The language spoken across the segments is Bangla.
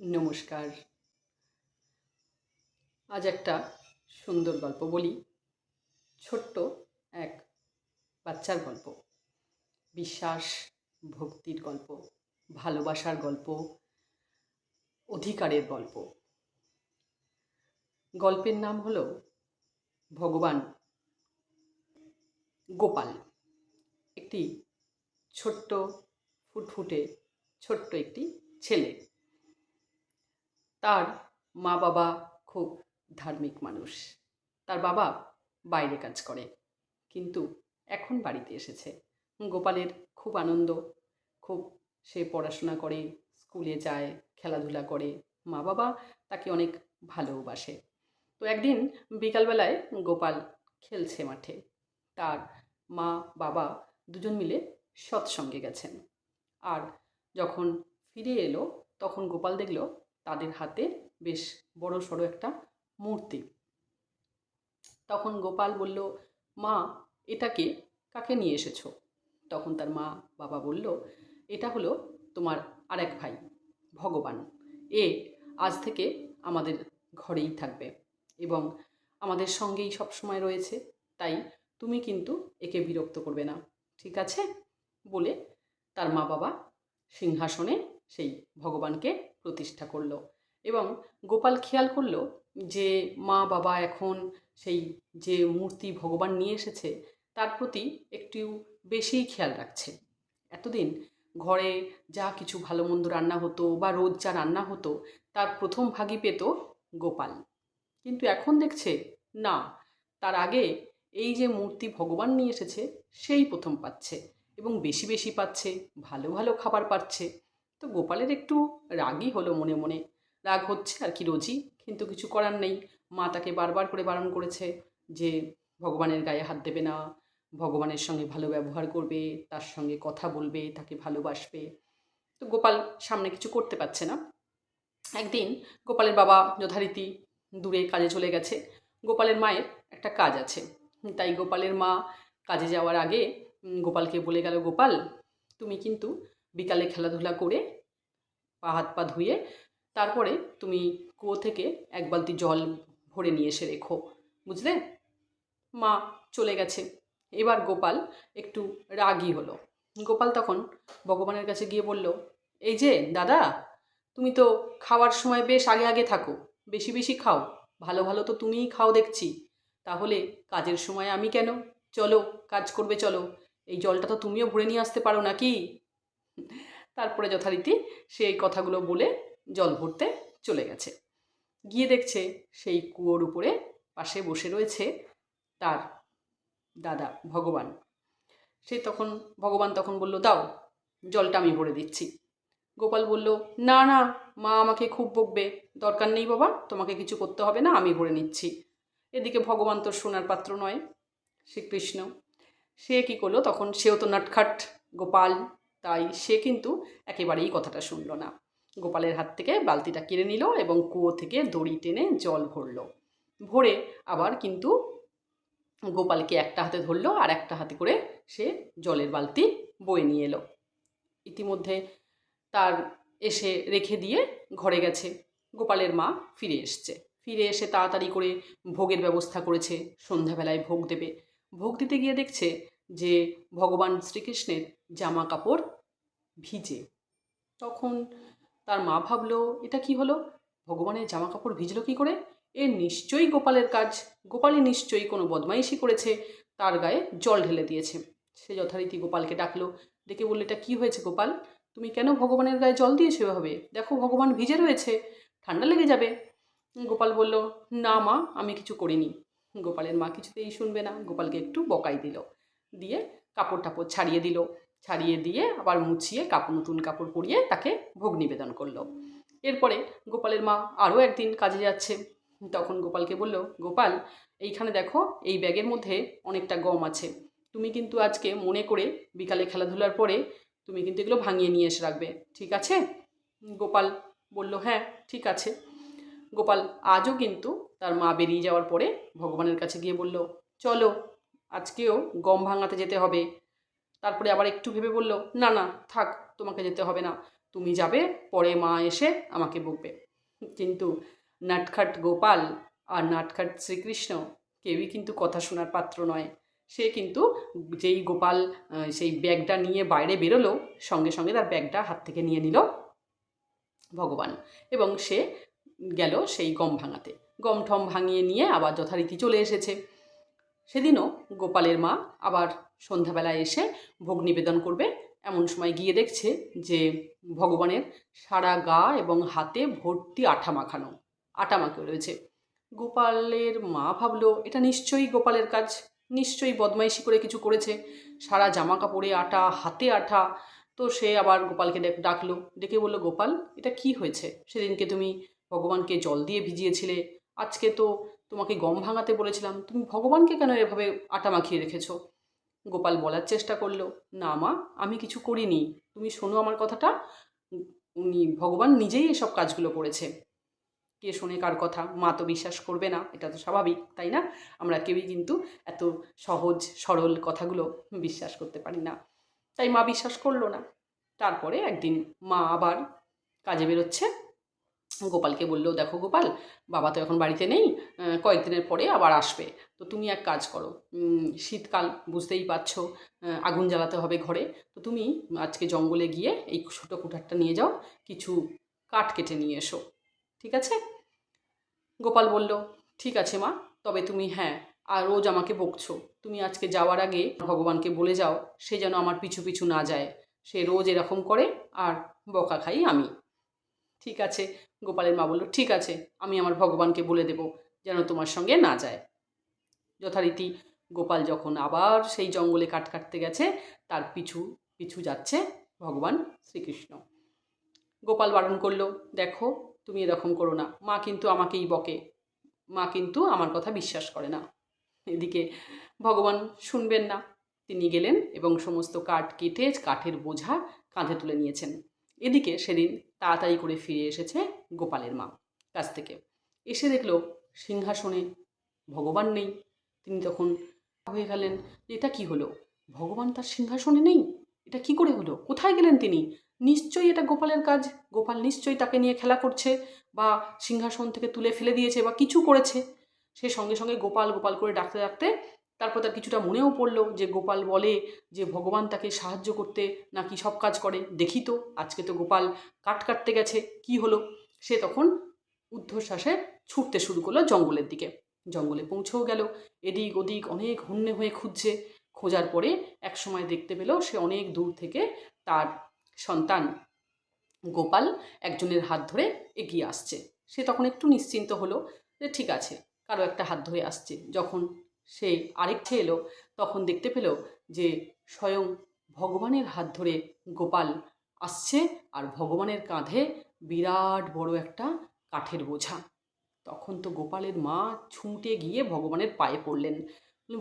নমস্কার। আজ একটা সুন্দর গল্প বলি। ছোট্ট এক বাচ্চার গল্প। বিশ্বাস, ভক্তির গল্প, ভালোবাসার গল্প, অধিকারের গল্প। গল্পের নাম হলো ভগবান গোপাল। একটি ছোট্ট, ফুটফুটে ছোট্ট একটি ছেলে। তার মা বাবা খুব ধার্মিক মানুষ। তার বাবা বাইরে কাজ করে, কিন্তু এখন বাড়িতে এসেছে। গোপালের খুব আনন্দ, খুব সে পড়াশোনা করে, স্কুলে যায়, খেলাধুলা করে। মা বাবা তাকে অনেক ভালোবাসে। তো একদিন বিকালবেলায় গোপাল খেলছে মাঠে। তার মা বাবা দুজন মিলে সৎসঙ্গে গেছেন। আর যখন ফিরে এলো, তখন গোপাল দেখল তাদের হাতে বেশ বড় সড়ো একটা মূর্তি। তখন গোপাল বলল, মা এটাকে কাকে নিয়ে এসেছ? তখন তার মা বাবা বলল, এটা হলো তোমার আরেক ভাই, ভগবান। এ আজ থেকে আমাদের ঘরেই থাকবে এবং আমাদের সঙ্গেই সবসময় রয়েছে, তাই তুমি কিন্তু একে বিরক্ত করবে না, ঠিক আছে? বলে তার মা বাবা সিংহাসনে সেই ভগবানকে প্রতিষ্ঠা করল। এবং গোপাল খেয়াল করল যে মা বাবা এখন সেই যে মূর্তি ভগবান নিয়ে এসেছে, তার প্রতি একটু বেশিই খেয়াল রাখছে। এতদিন ঘরে যা কিছু ভালো মন্দ রান্না হতো বা রোজ যা রান্না হতো, তার প্রথম ভাগই পেত গোপাল। কিন্তু এখন দেখছে, না, তার আগে এই যে মূর্তি ভগবান নিয়ে এসেছে, সেই প্রথম পাচ্ছে এবং বেশি বেশি পাচ্ছে, ভালো ভালো খাবার পাচ্ছে। তো গোপালের একটু রাগই হলো মনে মনে। রাগ হচ্ছে আর কি রোজই, কিন্তু কিছু করার নেই। মা তাকে বারবার করে বারণ করেছে যে, ভগবানের গায়ে হাত দেবে না, ভগবানের সঙ্গে ভালো ব্যবহার করবে, তার সঙ্গে কথা বলবে, তাকে ভালোবাসবে। তো গোপাল সামনে কিছু করতে পারছে না। একদিন গোপালের বাবা যথারীতি দূরে কাজে চলে গেছে। গোপালের মায়ের একটা কাজ আছে। তাই গোপালের মা কাজে যাওয়ার আগে গোপালকে বলে গেল, গোপাল, তুমি কিন্তু বিকালে খেলাধুলা করে পা হাত পা ধুয়ে তারপরে তুমি কুয়ো থেকে এক বালতি জল ভরে নিয়ে এসে রেখো, বুঝলে? মা চলে গেছে। এবার গোপাল একটু রাগই হলো। গোপাল তখন ভগবানের কাছে গিয়ে বলল, এই যে, দাদা, তুমি তো খাওয়ার সময় বেশ আগে আগে থাকো, বেশি বেশি খাও, ভালো ভালো তো তুমিই খাও দেখছি। তাহলে কাজের সময় আমি কেন? চলো, কাজ করবে চলো। এই জলটা তো তুমিও ভরে নিয়ে আসতে পারো নাকি? তারপরে যথারীতি সে এই কথাগুলো বলে জল ভরতে চলে গেছে। গিয়ে দেখছে সেই কুয়োর উপরে পাশে বসে রয়েছে তার দাদা ভগবান। সে তখন, ভগবান তখন বলল, দাও, জলটা আমি ভরে দিচ্ছি। গোপাল বলল, না না, মা আমাকে খুব বকবে। দরকার নেই বাবা, তোমাকে কিছু করতে হবে না, আমি ভরে নিচ্ছি। এদিকে ভগবান তোর সোনার পাত্র নয়, শ্রীকৃষ্ণ। সে কী করল, তখন সেও তো নাটখাট গোপাল তাই সে কিন্তু একেবারেই কথাটা শুনলো না। গোপালের হাত থেকে বালতিটা কেড়ে নিল এবং কুয়ো থেকে দড়ি টেনে জল ভরল। ভরে আবার কিন্তু গোপালকে একটা হাতে ধরলো আর একটা হাতে করে সে জলের বালতি বয়ে নিয়ে এলো। ইতিমধ্যে তার এসে রেখে দিয়ে ঘরে গেছে। গোপালের মা ফিরে এসছে। ফিরে এসে তাড়াতাড়ি করে ভোগের ব্যবস্থা করেছে। সন্ধ্যাবেলায় ভোগ দেবে। ভোগ দিতে গিয়ে দেখছে যে ভগবান শ্রীকৃষ্ণের জামা কাপড় ভিজে। তখন তার মা ভাবলো, এটা কি হলো? ভগবানের জামা কাপড় ভিজলো কী করে? এ নিশ্চয়ই গোপালের কাজ। গোপালই নিশ্চয়ই কোনো বদমাইশি করেছে। তার গায়ে জল ঢেলে দিয়েছে। সে যথারীতি গোপালকে ডাকলো। ডেকে বলল, এটা কী হয়েছে গোপাল? তুমি কেন ভগবানের গায়ে জল দিয়েছ এভাবে? দেখো ভগবান ভিজে রয়েছে। ঠান্ডা লেগে যাবে। গোপাল বলল, না মা, আমি কিছু করিনি। গোপালের মা কিছুতেই শুনবে না। গোপালকে একটু বকাই দিল। দিয়ে কাপড় টাপড় ছাড়িয়ে দিল। ছাড়িয়ে দিয়ে আবার মুছিয়ে কাপড়, নতুন কাপড় পরিয়ে তাকে ভোগ নিবেদন করল। এরপরে গোপালের মা আরও একদিন কাজে যাচ্ছে। তখন গোপালকে বলল, গোপাল, এইখানে দেখো, এই ব্যাগের মধ্যে অনেকটা গম আছে। তুমি কিন্তু আজকে মনে করে বিকালে খেলাধুলার পরে তুমি কিন্তু এগুলো ভাঙিয়ে নিয়ে এসে রাখবে। ঠিক আছে? গোপাল বলল হ্যাঁ ঠিক আছে। গোপাল আজও কিন্তু তার মা বেরিয়ে যাওয়ার পরে ভগবানের কাছে গিয়ে বলল, চলো, আজকেও গম ভাঙাতে যেতে হবে। তারপরে আবার একটু ভেবে বলল, না না, থাক, তোমাকে যেতে হবে না। তুমি যাবে, পরে মা এসে আমাকে বকবে। কিন্তু নাটখাট গোপাল আর নাটখাট শ্রীকৃষ্ণ কেউই কিন্তু কথা শোনার পাত্র নয়। সে কিন্তু যেই গোপাল সেই ব্যাগটা নিয়ে বাইরে বেরোলো, সঙ্গে সঙ্গে তার ব্যাগটা হাত থেকে নিয়ে নিল ভগবান। এবং সে গেল সেই গম ভাঙাতে। গম ঠম ভাঙিয়ে নিয়ে আবার যথারীতি চলে এসেছে। সেদিনও গোপালের মা আবার সন্ধ্যাবেলায় এসে ভোগ নিবেদন করবে। এমন সময় গিয়ে দেখছে যে ভগবানের সারা গা এবং হাতে ভর্তি আঠা মাখানো, আটা মাখে রয়েছে। গোপালের মা ভাবলো, এটা নিশ্চয়ই গোপালের কাজ। নিশ্চয়ই বদমাইশি করে কিছু করেছে। সারা জামা কাপড়ে আটা, হাতে আঠা। তো সে আবার গোপালকে ডাক- ডাকলো, ডেকে বলল, গোপাল, এটা কি হয়েছে? সেদিনকে তুমি ভগবানকে জল দিয়ে ভিজিয়েছিলে। আজকে তো তোমাকে গম ভাঙাতে বলেছিলাম। তুমি ভগবানকে কেন এভাবে আটা মাখিয়ে রেখেছো? গোপাল বলার চেষ্টা করল, না মা, আমি কিছু করিনি। তুমি শোনো আমার কথাটা। উনি, ভগবান নিজেই এসব কাজগুলো করেছে। কে শোনে কার কথা? মা তো বিশ্বাস করবে না, এটা তো স্বাভাবিক, তাই না? আমরা কেউই কিন্তু এত সহজ, সরল কথাগুলো বিশ্বাস করতে পারি না। তাই মা বিশ্বাস করল না। তারপরে একদিন মা আবার কাজে বেরোচ্ছে। গোপালকে বলল দেখো গোপাল, বাবা তো এখন বাড়িতে নেই কয়েকদিনের পরে আবার আসবে। তো তুমি এক কাজ করো শীতকাল বুঝতেই পারছ আগুন জ্বালাতে হবে ঘরে। তো তুমি আজকে জঙ্গলে গিয়ে এই ছোটো কুঠারটা নিয়ে যাও, কিছু কাঠ কেটে নিয়ে এসো। ঠিক আছে? গোপাল বলল, ঠিক আছে মা, তবে তুমি হ্যাঁ আর রোজ আমাকে বকছো। তুমি আজকে যাওয়ার আগে ভগবানকে বলে যাও, সে যেন আমার পিছু পিছু না যায়। সে রোজ এরকম করে, আর বকা খাই আমি। ঠিক আছে গোপালের মা বলল, ঠিক আছে, আমি আমার ভগবানকে বলে দেব যেন তোমার সঙ্গে না যায়। যথারীতি গোপাল যখন আবার সেই জঙ্গলে কাট কাটতে গেছে, তার পিছু পিছু যাচ্ছে ভগবান শ্রীকৃষ্ণ। গোপাল বারণ করল, দেখো, তুমি এরকম করো না, মা কিন্তু আমাকেই বকে, মা কিন্তু আমার কথা বিশ্বাস করে না। এদিকে ভগবান শুনবেন না, তিনি গেলেন এবং সমস্ত কাঠ কেটে কাঠের বোঝা কাঁধে তুলে নিয়েছেন। এদিকে সেদিন তাড়াতাড়ি করে ফিরে এসেছে গোপালের মা কাছ থেকে। এসে দেখল সিংহাসনে ভগবান নেই। তিনি তখন হয়ে গেলেন এটা কি হলো? ভগবান তার সিংহাসনে নেই? এটা কি করে হলো? কোথায় গেলেন তিনি? নিশ্চয়ই এটা গোপালের কাজ। গোপাল নিশ্চয়ই তাকে নিয়ে খেলা করছে বা সিংহাসন থেকে তুলে ফেলে দিয়েছে বা কিছু করেছে। সে সঙ্গে সঙ্গে গোপাল গোপাল করে ডাকতে ডাকতে তারপর তার কিছুটা মনেও পড়ল যে, গোপাল বলে যে, ভগবান তাকে সাহায্য করতে নাকি সব কাজ করে। দেখি তো, আজকে তো গোপাল কাট কাটতে গেছে। কি হলো? সে তখন ঊর্ধ্বশ্বাসে ছুটতে শুরু করল জঙ্গলের দিকে। জঙ্গলে পৌঁছেও গেল। এদিক ওদিক অনেক হন্যে হয়ে খুঁজছে। খোঁজার পরে এক সময় দেখতে পেল সে অনেক দূর থেকে তার সন্তান গোপাল একজনের হাত ধরে এগিয়ে আসছে। সে তখন একটু নিশ্চিন্ত হলো যে ঠিক আছে, কারও একটা হাত ধরে আসছে। যখন সে আরেকটে এলো, তখন দেখতে পেল যে স্বয়ং ভগবানের হাত ধরে গোপাল আসছে আর ভগবানের কাঁধে বিরাট বড় একটা কাঠের বোঝা। তখন তো গোপালের মা ছুঁটে গিয়ে ভগবানের পায়ে পড়লেন।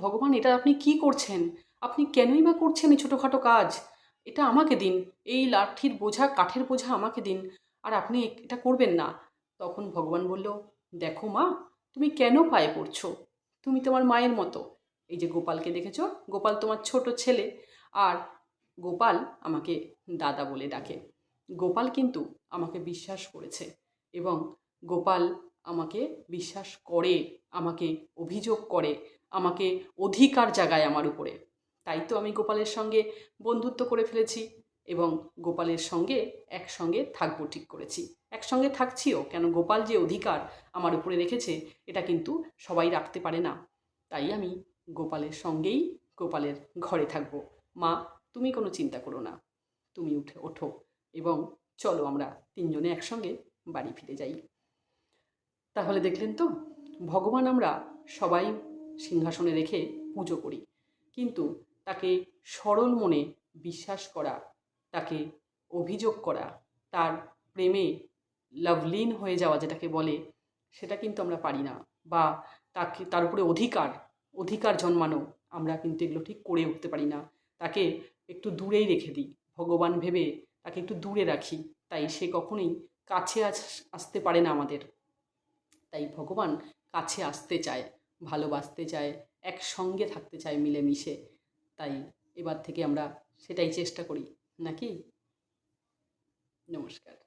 ভগবান, এটা আপনি কি করছেন? আপনি কেনই বা করছেন এই ছোটোখাটো কাজ? এটা আমাকে দিন। এই লাঠির বোঝা, কাঠের বোঝা আমাকে দিন। আর আপনি এটা করবেন না। তখন ভগবান বলল, দেখো মা, তুমি কেন পায়ে পড়ছো? তুমি তোমার মায়ের মতো। এই যে গোপালকে দেখেছ? গোপাল তোমার ছোট ছেলে। আর গোপাল আমাকে দাদা বলে ডাকে। গোপাল কিন্তু আমাকে বিশ্বাস করেছে এবং গোপাল আমাকে বিশ্বাস করে, আমাকে অভিযোগ করে, আমাকে অধিকার জাগায় আমার উপরে। তাই তো আমি গোপালের সঙ্গে বন্ধুত্ব করে ফেলেছি এবং গোপালের সঙ্গে একসঙ্গে থাকব ঠিক করেছি। একসঙ্গে থাকছিও, কেন গোপাল যে অধিকার আমার উপরে রেখেছে, এটা কিন্তু সবাই রাখতে পারে না। তাই আমি গোপালের সঙ্গেই গোপালের ঘরে থাকব। মা, তুমি কোনো চিন্তা করো না। তুমি উঠে ওঠো এবং চলো আমরা তিনজনে একসঙ্গে বাড়ি ফিরে যাই। তাহলে দেখলেন তো, ভগবান আমরা সবাই সিংহাসনে রেখে পুজো করি, কিন্তু তাকে সরল মনে বিশ্বাস করা, তাকে অভিযোগ করা, তার প্রেমে লাভলীন হয়ে যাওয়া যেটাকে বলে, সেটা কিন্তু আমরা পারি না বা তাকে, তার উপরে অধিকার অধিকার জন্মানো আমরা কিন্তু এগুলো ঠিক করে উঠতে পারি না। তাকে একটু দূরেই রেখে দিই। ভগবান ভেবে তাকে একটু দূরে রাখি। তাই সে কখনোই কাছে আস- আসতে পারে না আমাদের। তাই ভগবান কাছে আসতে চায়, ভালোবাসতে চায়, একসঙ্গে থাকতে চায় মিলেমিশে। তাই এবার থেকে আমরা সেটাই চেষ্টা করি। নাকি? নমস্কার।